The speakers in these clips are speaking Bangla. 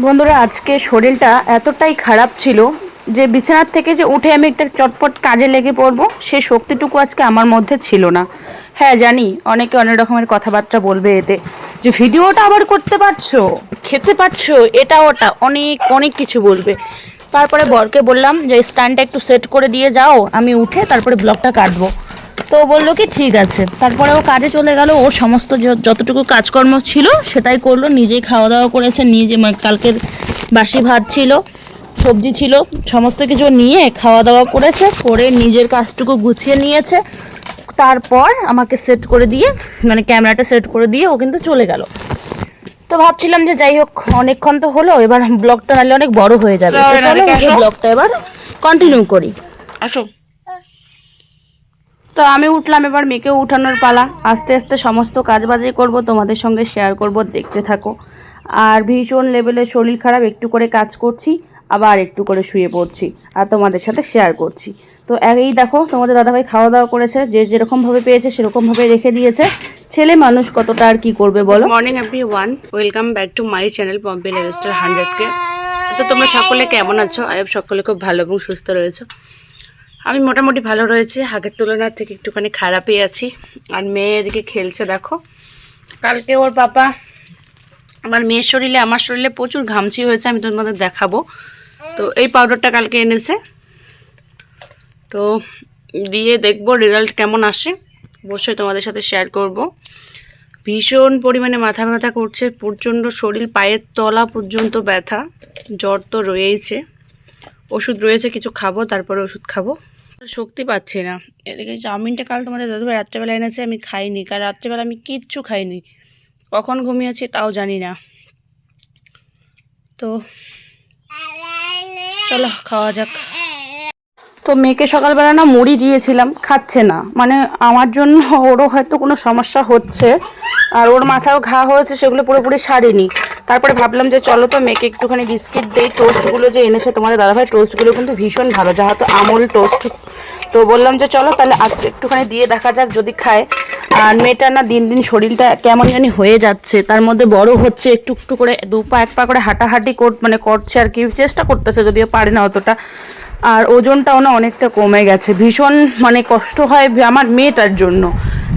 বন্ধুরা, আজকে শরীরটা এতটাই খারাপ ছিল যে বিছানার থেকে যে উঠে আমি একটা চটপট কাজে লেগে পড়ব, সে শক্তিটুকু আজকে আমার মধ্যে ছিল না। হ্যাঁ জানি অনেকে অনেক রকমের কথাবার্তা বলবে এতে। যে ভিডিওটা আবার করতে পারছ, খেতে পারছ, এটা ওটা, অনেক অনেক কিছু বলবে। তারপরে বরকে বললাম যে, স্ট্যান্ডটা একটু সেট করে দিয়ে যাও, আমি উঠে তারপরে ব্লগটা কাটবো। তো বলল কি ঠিক আছে। তারপরে ও কাজে চলে গেল। ওর সমস্ত যতটুকু কাজকর্ম ছিল সেটাই করল। নিজেই খাওয়া দাওয়া করেছে নিজে কালকের বাসি ভাত ছিল সবজি ছিল সমস্ত কিছু নিয়ে খাওয়া দাওয়া করেছে করে নিজের কাজটুকু গুছিয়ে নিয়েছে। তারপর আমাকে সেট করে দিয়ে মানে ক্যামেরাটা সেট করে দিয়ে ও কিন্তু চলে গেল। তো ভাবছিলাম যে যাই হোক অনেকক্ষণ তো হলো এবার ব্লগটা নাহলে অনেক বড় হয়ে যাবে। ব্লগটা এবার কন্টিনিউ করি। আসো। তো আমি উঠলাম এবার মেয়েকে উঠানোর পালা। আস্তে আস্তে সমস্ত কাজ বাজে করব, তোমাদের সঙ্গে শেয়ার করব, দেখতে থাকো। আর ভীষণ লেভেলের শরীর খারাপ, একটু করে কাজ করছি, আবার একটু করে শুয়ে পড়ছি আর তোমাদের সাথে শেয়ার করছি। তো এই দেখো, তোমাদের দাদাভাই খাওয়া দাওয়া করেছে, যে যেরকমভাবে পেয়েছে সেরকমভাবে রেখে দিয়েছে। ছেলে মানুষ কতটা আর কি করবে বলো? Morning everyone welcome back to my channel Pompi লেভেস্টার হান্ড্রেডকে তো তোমরা সকলে কেমন আছো? আয়ব সকলে খুব ভালো এবং সুস্থ রয়েছো। আমি মোটামুটি ভালো রয়েছে। আগের তুলনার থেকে একটুখানি খারাপই আছি। আর মেয়ে এদিকে খেলছে, দেখো। কালকে ওর পাপা আমার মেয়ের শরীরে, আমার শরীরে প্রচুর ঘামচি হয়েছে, আমি তোমাদের দেখাবো। তো এই পাউডারটা কালকে এনেছে। তো দিয়ে দেখব রেজাল্ট কেমন আসে। অবশ্যই তোমাদের সাথে শেয়ার করব। ভীষণ পরিমাণে মাথা ব্যথা করছে, প্রচণ্ড শরীর, পায়ের তলা পর্যন্ত ব্যথা, জ্বর তো রয়েইছে। ওষুধ রয়েছে, কিছু খাব, তারপরে ওষুধ খাব। শক্তি পাচ্ছি না। এদিকে চাউমিনটা কাল তোমাদের দাদুভাই রাত্রেবেলা এনেছে, আমি খাইনি। কারণ রাত্রেবেলা আমি কিচ্ছু খাইনি। কখন ঘুমিয়েছি তাও জানি না। তো চলো, খাওয়া যাক। তো মেয়েকে সকালবেলা না মুড়ি দিয়েছিলাম, খাচ্ছে না। মানে আমার জন্য ওরও হয়তো কোনো সমস্যা হচ্ছে, আর ওর মাথাও ঘা হয়েছে, সেগুলো পুরোপুরি সারেনি। তারপরে ভাবলাম যে চলো তো মেয়েকে একটুখানি বিস্কিট দেই টোস্টগুলো যে এনেছে তোমাদের দাদাভাই টোস্টগুলো কিন্তু ভীষণ ভালো, যাহা তো আমল টোস্ট তো বললাম যে চলো তাহলে একটুখানি দিয়ে দেখা যাক যদি খায়। আর মেয়েটা না দিন দিন শরীরটা কেমন জানি হয়ে যাচ্ছে, তার মধ্যে বড় হচ্ছে, একটু একটু করে দু পা, এক পা করে হাঁটাহাঁটি কর মানে করছে আর কি, চেষ্টা করতেছে যদিও পারে না অতটা। আর ওজনটাও না অনেকটা কমে গেছে, ভীষণ মানে কষ্ট হয় আমার মেয়েটার জন্য।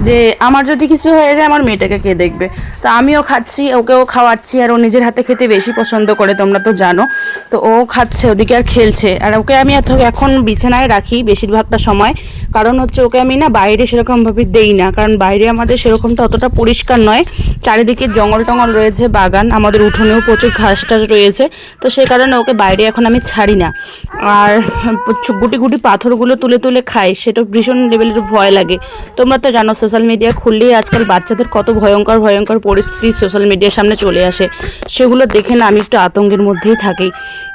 যে আমার যদি কিছু হয়ে যায়, আমার মেয়েটাকে কে দেখবে? তো আমিও খাচ্ছি, ওকেও খাওয়াচ্ছি, আর ও নিজের হাতে খেতে বেশি পছন্দ করে, তোমরা তো জানো। তো ও খাচ্ছে, ওদিকে আর খেলছে। আর ওকে আমি এখন বিছানায় রাখি বেশিরভাগটা সময়, কারণ হচ্ছে ওকে আমি না বাইরে সেরকমভাবে দেই না। কারণ বাইরে আমাদের সেরকমটা অতটা পরিষ্কার নয়। চারিদিকে জঙ্গল টঙ্গল রয়েছে, বাগান, আমাদের উঠোনেও প্রচুর ঘাস টাস রয়েছে। তো সে কারণে ওকে বাইরে এখন আমি ছাড়ি না। আর গুটি গুটি পাথরগুলো তুলে তুলে খাই, সেটা ভীষণ লেভেলের ভয় লাগে। তোমরা তো জানো সোশ্যাল মিডিয়া খুললেই আজকাল বাচ্চাদের কত ভয়ঙ্কর ভয়ঙ্কর পরিস্থিতি সোশ্যাল মিডিয়ার সামনে চলে আসে। সেগুলো দেখে না আমি একটু আতঙ্কের মধ্যেই থাকি।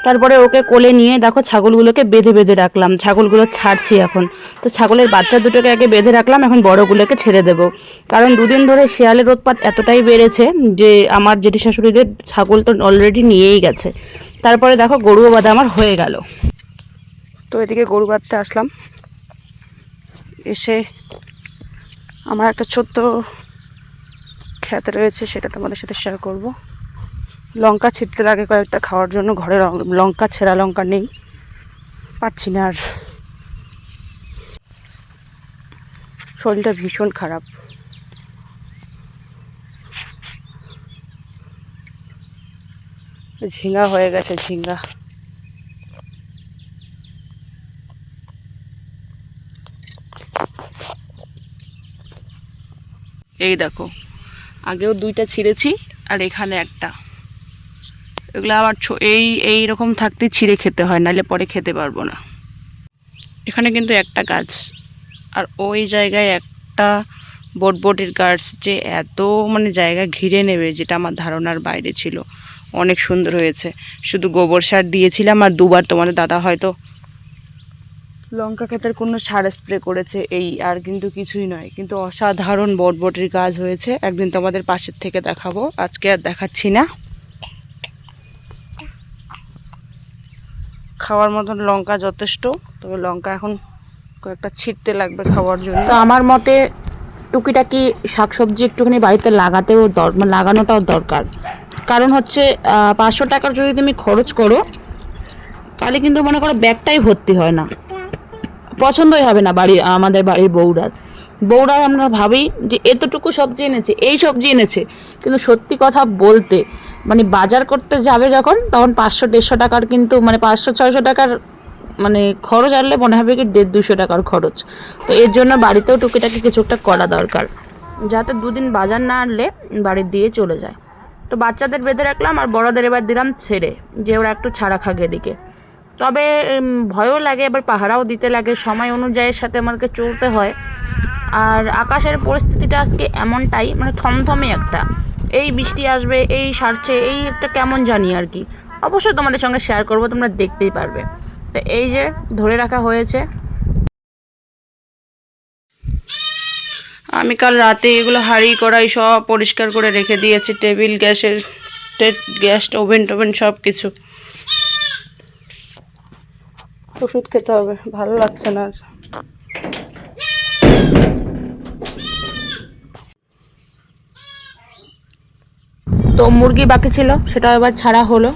তারপরে ওকে কোলে নিয়ে দেখো ছাগলগুলোকে বেঁধে বেঁধে রাখলাম। ছাগলগুলো ছাড়ছি এখন। তো ছাগলের বাচ্চা দুটোকে আগে বেঁধে রাখলাম, এখন বড়গুলোকে ছেড়ে দেবো। কারণ দুদিন ধরে শিয়ালের উৎপাত এতটাই বেড়েছে যে আমার জেঠি শাশুড়িদের ছাগল তো অলরেডি নিয়েই গেছে। তারপরে দেখো গরুও বাঁধা আমার হয়ে গেল। তো এদিকে গরু বাঁধতে আসলাম। এসে আমার একটা ছোট্ট খ্যাত রয়েছে, সেটা তোমাদের সাথে শেয়ার করব। লঙ্কা ছিটতে লাগে কয়েকটা খাওয়ার জন্য, ঘরে লঙ্কা, ছেঁড়া লঙ্কা নেই পাচ্ছি না আর। শরীরটা ভীষণ খারাপ। ঝিঙ্গা হয়ে গেছে ঝিঙ্গা এই দেখো। আগেও দুইটা ছিঁড়েছি, আর এখানে একটা। এগুলো আবার এই এই রকম থাকতে ছিঁড়ে খেতে হয়, নাহলে পরে খেতে পারব না। এখানে কিন্তু একটা গাছ, আর ওই জায়গায় একটা বটবটির গাছ যে এত মানে জায়গা ঘিরে নেবে, যেটা আমার ধারণার বাইরে ছিল। অনেক সুন্দর হয়েছে। শুধু গোবর সার দিয়েছিলাম, আর দুবার তোমাদের দাদা হয়তো লঙ্কা ক্ষেতের কোনো সার স্প্রে করেছে এই আর কিন্তু কিছুই নয়। কিন্তু অসাধারণ বটবটির গাছ হয়েছে। একদিন তোমাদের পাশের থেকে দেখাবো। আজকে আর দেখাচ্ছি না। খাওয়ার মতন লঙ্কা যথেষ্ট। তবে লঙ্কা এখন কয়েকটা ছিটতে লাগবে খাওয়ার জন্য। তো আমার মতে টুকিটাকি শাকসবজি একটুখানি বাড়িতে লাগাতেও মানে লাগানোটাও দরকার। কারণ হচ্ছে পাঁচশো টাকার যদি তুমি খরচ করো, তাহলে কিন্তু মনে করো ব্যাগটাই ভর্তি হয় না। পছন্দই হবে না বাড়ি আমাদের বাড়ির বউরা। বউরা আমরা ভাবি যে এতটুকু সবজি এনেছে, এই সবজি এনেছে। কিন্তু সত্যি কথা বলতে মানে বাজার করতে যাবে যখন, তখন পাঁচশো, দেড়শো টাকার কিন্তু মানে পাঁচশো, ছয়শো টাকার মানে খরচ আনলে মনে হবে কি দেড়, দুশো টাকার খরচ। তো এর জন্য বাড়িতেও টুকিটাকি কিছু একটা করা দরকার, যাতে দুদিন বাজার না আনলে বাড়ির দিয়ে চলে যায়। তো বাচ্চাদের বেঁধে রাখলাম আর বড়দের এবার দিলাম ছেড়ে, যে ওরা একটু ছাড়া খাগে এদিকে। তবে ভয়ও লাগে, এবার পাহারাও দিতে লাগে। সময় অনুযায়ী সাথে আমাকে চলতে হয়। আর আকাশের পরিস্থিতিটা আজকে এমনটাই মানে থমথমে একটা। এই বৃষ্টি আসবে, এই সারছে, এই একটা কেমন জানি আর কি। অবশ্যই তোমাদের সঙ্গে শেয়ার করব, তোমরা দেখতেই পারবে। তো এই যে, ধরে রাখা হয়েছে। আমি কাল রাতে এগুলো হাঁড়ি কড়াই সব পরিষ্কার করে রেখে দিয়েছি, টেবিল, গ্যাসের গ্যাস, ওভেন, টোভেন সব কিছু ওষুধ খেতে হবে। ভালো লাগছে না আর। তো মুরগি বাকি ছিল সেটা এবার ছাড়া হলো।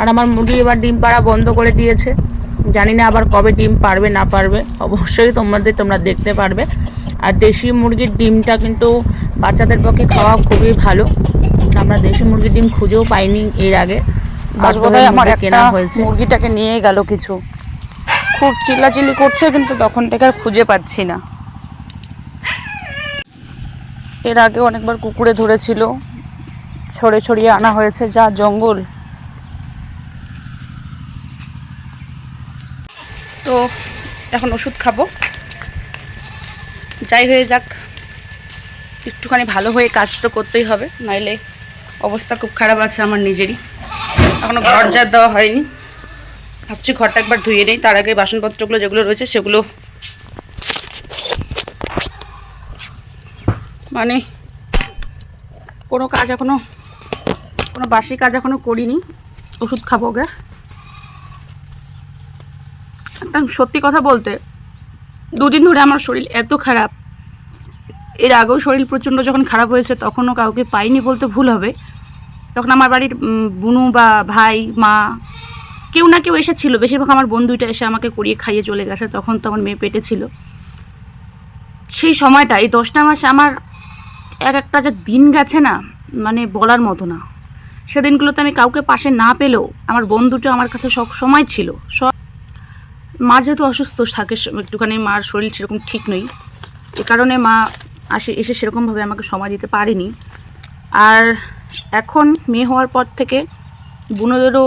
আর আমার মুরগি এবার ডিম পাড়া বন্ধ করে দিয়েছে। জানি না আবার কবে ডিম পারবে না পারবে অবশ্যই তোমাদের তোমরা দেখতে পারবে। আর দেশি মুরগির ডিমটা কিন্তু বাচ্চাদের পক্ষে খাওয়া খুবই ভালো। আমরা দেশি মুরগির ডিম খুঁজেও পাইনি এর আগে। আমার কেনা হয়েছে। মুরগিটাকে নিয়ে গেল কিছু। খুব চিল্লাচিল্লি করছে, কিন্তু তখন থেকে আর খুঁজে পাচ্ছি না। এর আগে অনেকবার কুকুরে ধরেছিল, ছড়ে ছড়িয়ে আনা হয়েছে যা জঙ্গল। তো এখন ওষুধ খাব। যাই হয়ে যাক, একটুখানি ভালো হয়ে কাজ তো করতেই হবে, নাইলে অবস্থা খুব খারাপ আছে আমার নিজেরই। এখনও ঘর ঝাড় দেওয়া হয়নি। ভাবছি ঘরটা একবার ধুয়ে নেই। তার আগে বাসনপত্রগুলো যেগুলো রয়েছে সেগুলো মানে কোনো কাজ এখনও, কোনো বাসি কাজ এখনও করিনি। ওষুধ খাব গে একদম সত্যি কথা বলতে, দুদিন ধরে আমার শরীর এত খারাপ। এর আগেও শরীর প্রচণ্ড যখন খারাপ হয়েছে, তখনও কাউকে পাইনি বলতে ভুল হবে। তখন আমার বাড়ির বুনু বা ভাই, মা কেউ না কেউ এসেছিল। বেশিরভাগ আমার বন্ধুটা এসে আমাকে করিয়ে খাইয়ে চলে গেছে, তখন তো আমার মেয়ে পেটে ছিল। সেই সময়টা, এই দশটা মাসে আমার এক একটা যে দিন গেছে না মানে বলার মতো না। সেদিনগুলোতে আমি কাউকে পাশে না পেলেও আমার বন্ধুটা আমার কাছে সব সময় ছিল। সব মা যেহেতু অসুস্থ থাকে একটুখানি মার শরীর সেরকম ঠিক নেই। এ কারণে মা আসে, এসে সেরকমভাবে আমাকে সময় দিতে পারেনি। আর এখন মেয়ে হওয়ার পর থেকে বুনোদেরও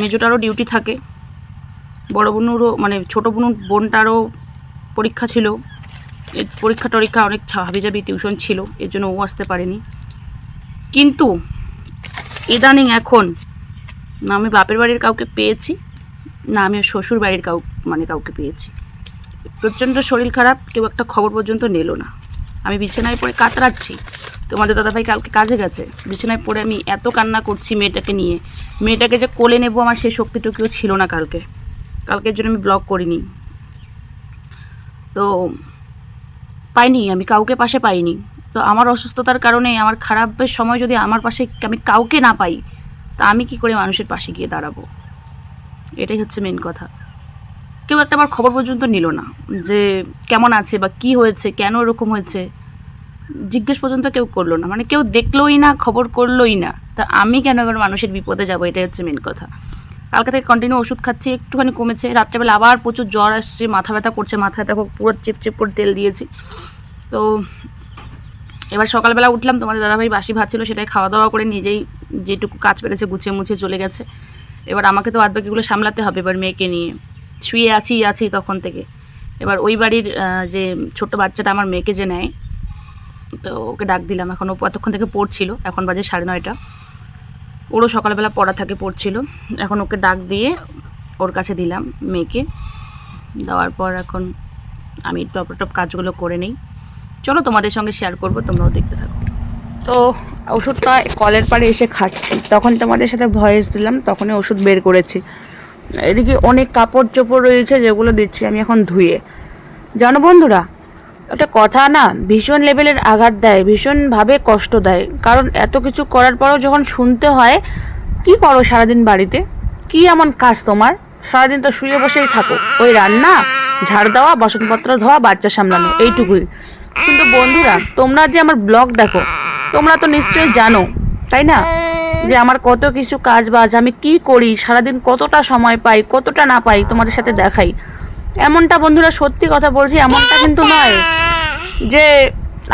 মেজোটারও ডিউটি থাকে। বড় বোনুরও মানে ছোটো বোন বোনটারও পরীক্ষা ছিল। পরীক্ষা টরীক্ষা অনেক হাবিজাবি টিউশন ছিল, এর জন্য ও আসতে পারেনি। কিন্তু ইদানিং এখন না আমি বাপের বাড়ির কাউকে পেয়েছি, না আমি শ্বশুর বাড়ির কাউ মানে কাউকে পেয়েছি। প্রচণ্ড শরীর খারাপ, কেউ একটা খবর পর্যন্ত নিল না। আমি বিছানায় পড়ে কাতরাচ্ছি। তোমাদের দাদাভাই কালকে কাজে গেছে। বিছানায় পড়ে আমি এত কান্না করছি মেয়েটাকে নিয়ে। মেয়েটাকে যে কোলে নেব আমার সেই শক্তিটুকুও ছিল না কালকে। কালকের জন্য আমি ব্লগ করিনি। তো পাইনি, আমি কাউকে পাশে পাইনি। তো আমার অসুস্থতার কারণে, আমার খারাপের সময় যদি আমার পাশে আমি কাউকে না পাই, তা আমি কি করে মানুষের পাশে গিয়ে দাঁড়াবো? এটাই হচ্ছে মেন কথা। কেউ একটা আমার খবর পর্যন্ত নিল না যে কেমন আছে বা কি হয়েছে, কেন এরকম হয়েছে। জিজ্ঞেস পর্যন্ত কেউ করল না। মানে কেউ দেখলোই না, খবর করলোই না। তা আমি কেন এবার মানুষের বিপদে যাব? এটাই হচ্ছে মেন কথা। কালকে থেকে কন্টিনিউ ওষুধ খাচ্ছি, একটুখানি কমেছে। রাত্রেবেলা আবার প্রচুর জ্বর আসছে, মাথা ব্যথা করছে মাথায় দেখো পুরো চিপ চিপ করে তেল দিয়েছি। তো এবার সকালবেলা উঠলাম, তোমাদের দাদাভাই বাসি ভাত ছিল, সেটাই খাওয়া দাওয়া করে নিজেই যেটুকু কাজ পেরেছে গুছিয়ে মুছিয়ে চলে গেছে। এবার আমাকে তো বাদবাকিগুলো সামলাতে হবে এবার মেয়েকে নিয়ে। শুয়ে আছি আছি তখন থেকে। এবার ওই বাড়ির যে ছোট্ট বাচ্চাটা আমার মেয়েকে যে নেয় তো ওকে ডাক দিলাম। এখন ও এতক্ষণ থেকে পড়ছিল, এখন বাজে সাড়ে নয়টা। ওরও সকালবেলা পড়া থাকে, পড়ছিল। এখন ওকে ডাক দিয়ে ওর কাছে দিলাম মেয়েকে। দেওয়ার পর এখন আমি টপ টপ কাজগুলো করে নিই। চলো তোমাদের সঙ্গে শেয়ার করব, তোমরাও দেখতে থাকো। তো ওষুধটা কলের পাড়ে এসে খাচ্ছি। তখন তোমাদের সাথে ভয়েস দিলাম, তখনই ওষুধ বের করেছি। এদিকে অনেক কাপড় চোপড় রয়েছে, যেগুলো দিচ্ছি আমি এখন ধুয়ে। জানো বন্ধুরা একটা কথা না, ভীষণ লেভেলের আঘাত দেয়, ভীষণভাবে কষ্ট দেয়। কারণ এত কিছু করার পরেও যখন শুনতে হয়, কি করো সারাদিন বাড়িতে? কি এমন কাজ তোমার? সারাদিন তো শুয়ে বসেই থাকো। ওই রান্না, ঝাড় দেওয়া, বাসনপত্র ধোয়া, বাচ্চা সামলানো, এইটুকুই। কিন্তু বন্ধুরা, তোমরা যে আমার ব্লগ দেখো, তোমরা তো নিশ্চয়ই জানো, তাই না? যে আমার কত কিছু কাজ বাজ আমি কি করি, সারাদিন কতটা সময় পাই, কতটা না পাই তোমাদের সাথে দেখাই। এমনটা বন্ধুরা সত্যি কথা বলছি এমনটা কিন্তু নয়। যে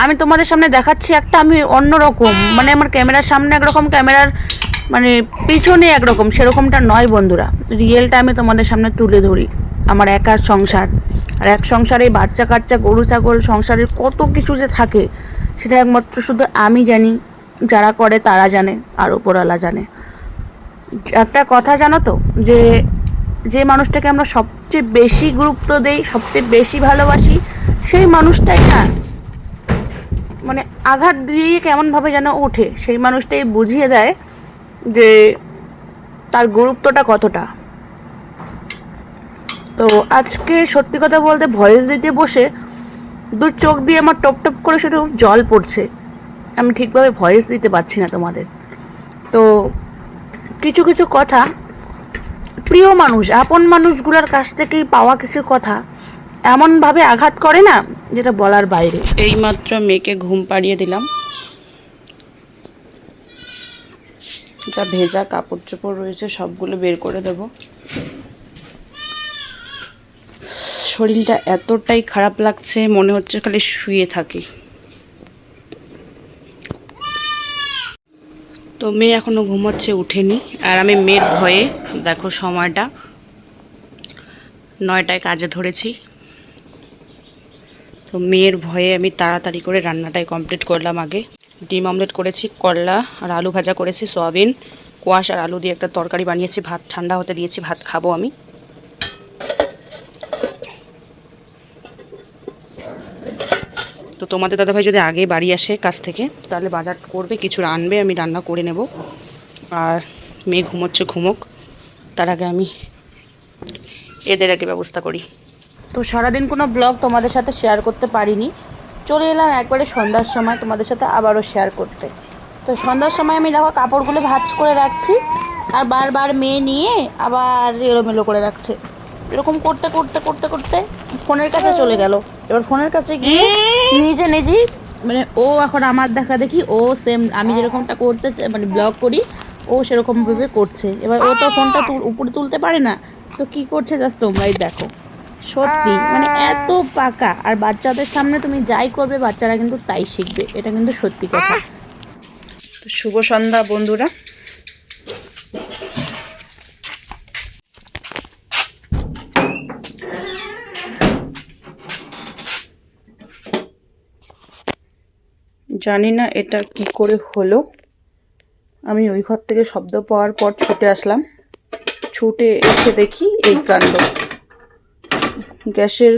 আমি তোমাদের সামনে দেখাচ্ছি একটা আমি অন্যরকম মানে আমার ক্যামেরার সামনে একরকম ক্যামেরার মানে পিছনে একরকম সেরকমটা নয় বন্ধুরা। রিয়েলটা আমি তোমাদের সামনে তুলে ধরি আমার একার সংসার। আর এক সংসারে বাচ্চা কাচ্চা গরু ছাগল সংসারের কত কিছু যে থাকে সেটা একমাত্র শুধু আমি জানি যারা করে তারা জানে আর ওপরওয়ালা জানে। একটা কথা জানো তো যে যে মানুষটাকে আমরা সবচেয়ে বেশি গুরুত্ব দেই, সবচেয়ে বেশি ভালোবাসি সেই মানুষটাই না। মানে আঘাত দিয়ে কেমনভাবে যেন ওঠে, সেই মানুষটাই বুঝিয়ে দেয় যে তার গুরুত্বটা কতটা। তো আজকে সত্যি কথা বলতে ভয়েস দিতে বসে দু চোখ দিয়ে আমার টপ টপ করে শুধু জল পড়ছে। আমি ঠিকভাবে ভয়েস দিতে পারছি না তোমাদের। তো কিছু কিছু কথা প্রিয় মানুষ, আপন মানুষগুলোর কাছ থেকেই পাওয়া কিছু কথা এমনভাবে আঘাত করে না যেটা বলার বাইরে। এইমাত্র মেয়েকে ঘুম পাড়িয়ে দিলাম। যা ভেজা কাপড় চোপড় রয়েছে, সবগুলো বের করে দেব। শরীরটা এতটাই খারাপ লাগছে, মনে হচ্ছে খালি শুয়ে থাকি। তো মেয়ে এখনও ঘুমোচ্ছে, উঠেনি। আর আমি মেয়ের ভয়ে, দেখো সময়টা, নয়টায় কাজে ধরেছি। তো মেয়ের ভয়ে আমি তাড়াতাড়ি করে রান্নাটাই কমপ্লিট করলাম আগে। ডিম অমলেট করেছি, করলা আর আলু ভাজা করেছি, সয়াবিন, কোয়াশ আর আলু দিয়ে একটা তরকারি বানিয়েছি, ভাত ঠান্ডা হতে দিয়েছি, ভাত খাব আমি। তো তোমাদের দাদাভাই যদি আগে বাড়ি আসে কাছ থেকে, তাহলে বাজার করবে, কিছু আনবে আমি রান্না করে নেব। আর মেয়ে ঘুমোচ্ছে, ঘুমোক। তার আগে আমি এদের আগে ব্যবস্থা করি। তো সারাদিন কোনো ব্লগ তোমাদের সাথে শেয়ার করতে পারিনি। চলে এলাম একবারে সন্ধ্যার সময় তোমাদের সাথে আবারও শেয়ার করতে। তো সন্ধ্যার সময় আমি দেখো কাপড়গুলো ভাজ করে রাখছি, আর বারবার মেয়ে নিয়ে আবার এলোমেলো করে রাখছে। এরকম করতে করতে করতে করতে ফোনের কাছে চলে গেল। এবার ফোনের কাছে গিয়ে নিজে নিজেই মানে ও এখন আমার দেখা দেখি ও সেম আমি যেরকমটা করতে মানে ব্লগ করি ও সেরকমভাবে করছে। এবার ও তো ফোনটা উপরে তুলতে পারে না। তো কি করছে জাস্ট তোমরাই দেখো। সত্যি মানে এত পাকা। আর বাচ্চাদের সামনে তুমি যাই করবে বাচ্চারা কিন্তু তাই শিখবে। এটা কিন্তু সত্যি কথা। শুভ সন্ধ্যা বন্ধুরা। জানি না এটা কি করে হলো। আমি ওই ঘর থেকে শব্দ পাওয়ার পর ছুটে আসলাম। ছুটে এসে দেখি এই কাণ্ড। গ্যাসের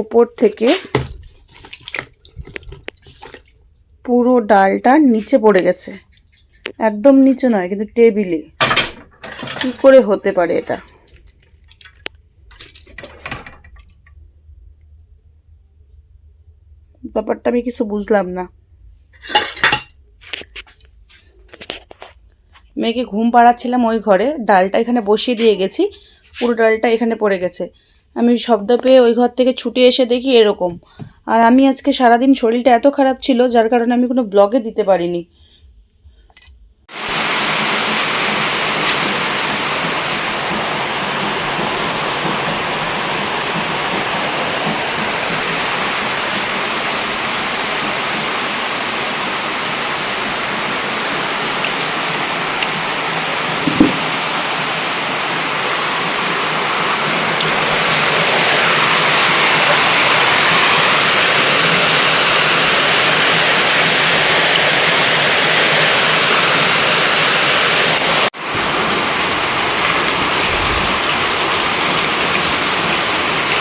ওপর থেকে পুরো ডালটা নিচে পড়ে গেছে। একদম নিচে নয়, কিন্তু টেবিলে। কি করে হতে পারে এটা? ব্যাপারটা আমি কিছু বুঝলাম না। মেয়েকে ঘুম পাড়াচ্ছিলাম ওই ঘরে, ডালটা এখানে বসিয়ে দিয়ে গেছি, পুরো ডালটা এখানে পড়ে গেছে। আমি শব্দ পেয়ে ওই ঘর থেকে ছুটে এসে দেখি এরকম। আর আমি আজকে সারাদিন শরীরটা এত খারাপ ছিল, যার কারণে আমি কোনো ব্লগে দিতে পারিনি।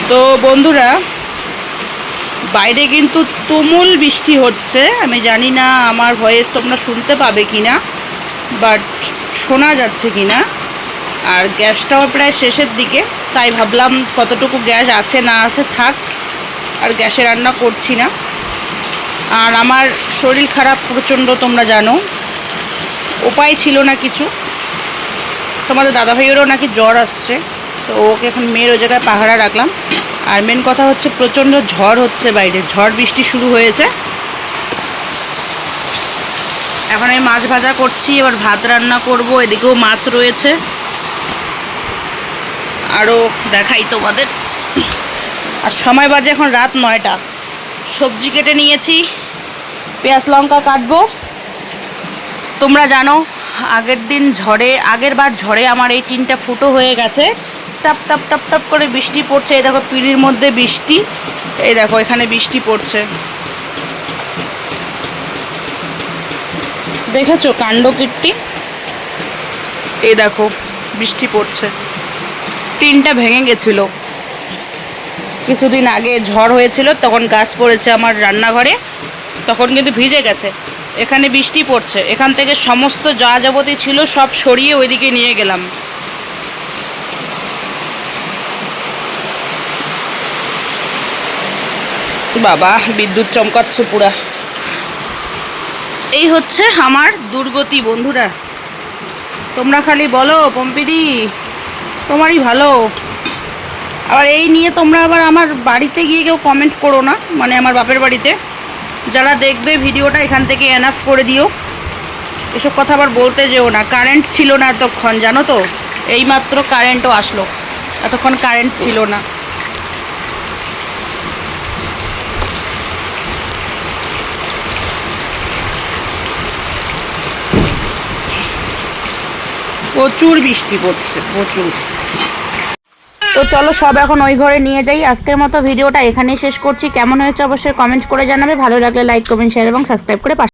তো বন্ধুরা, বাইরে কিন্তু তুমুল বৃষ্টি হচ্ছে। আমি জানি না আমার ভয়েস তোমরা শুনতে পাবে কি না বাট শোনা যাচ্ছে কি না আর গ্যাসটাও প্রায় শেষের দিকে, তাই ভাবলাম কতটুকু গ্যাস আছে না আছে থাক, আর গ্যাসে রান্না করছি না। আর আমার শরীর খারাপ প্রচণ্ড, তোমরা জানো। উপায় ছিল না কিছু। তোমাদের দাদাভাইয়েরও নাকি জ্বর আসছে। তো ওকে এখন মেয়ের ওই জায়গায় পাহারা রাখলাম। আর মেন কথা হচ্ছে প্রচণ্ড ঝড় হচ্ছে বাইরে। ঝড় বৃষ্টি শুরু হয়েছে। এখন আমি মাছ ভাজা করছি, এবার ভাত রান্না করব, এদিকেও মাছ রয়েছে। আরও দেখাই তোমাদের। আর সময় বাজে এখন রাত নয়টা। সবজি কেটে নিয়েছি, পেঁয়াজ, লঙ্কা কাটবো। তোমরা জানো, আগের দিন ঝড়ে, আগের বার ঝড়ে আমার এই টিনটা ফুটো হয়ে গেছে। টাপ টাপ টাপ টাপ করে বৃষ্টি পড়ছে। এই দেখো পিড়ির মধ্যে বৃষ্টি। এই দেখো, এখানে বৃষ্টি পড়ছে। দেখেছ কাণ্ড কীর্তি? এই দেখো, বৃষ্টি পড়ছে। টিনটা ভেঙে গেছিল। কিছুদিন আগে ঝড় হয়েছিল, তখন গাছ পড়েছে আমার রান্নাঘরে, তখন কিন্তু ভিজে গেছে। এখানে বৃষ্টি পড়ছে। এখান থেকে সমস্ত যা যাবতী ছিল সব সরিয়ে ওইদিকে নিয়ে গেলাম। বাবা, বিদ্যুৎ চমকাচ্ছে পুরা। এই হচ্ছে আমার দুর্গতি, বন্ধুরা। তোমরা খালি বলো, পম্পিদি, তোমারই ভালো। আবার এই নিয়ে তোমরা আবার আমার বাড়িতে গিয়ে কেউ কমেন্ট করো না মানে আমার বাপের বাড়িতে। যারা দেখবে ভিডিওটা, এখান থেকে এনাফ করে দিও। এসব কথা আবার বলতে যেও না। কারেন্ট ছিল না এতক্ষণ, জানো তো? এইমাত্র কারেন্টও আসলো। এতক্ষণ কারেন্ট ছিল না। প্রচুর বৃষ্টি পড়ছে, প্রচুর। তো চলো সব এখন ওই ঘরে নিয়ে যাই। আজকের মতো ভিডিওটা এখানেই শেষ করছি। কেমন হয়েছে অবশ্যই কমেন্ট করে জানাবে। ভালো লাগলে লাইক কমেন্ট শেয়ার এবং সাবস্ক্রাইব করে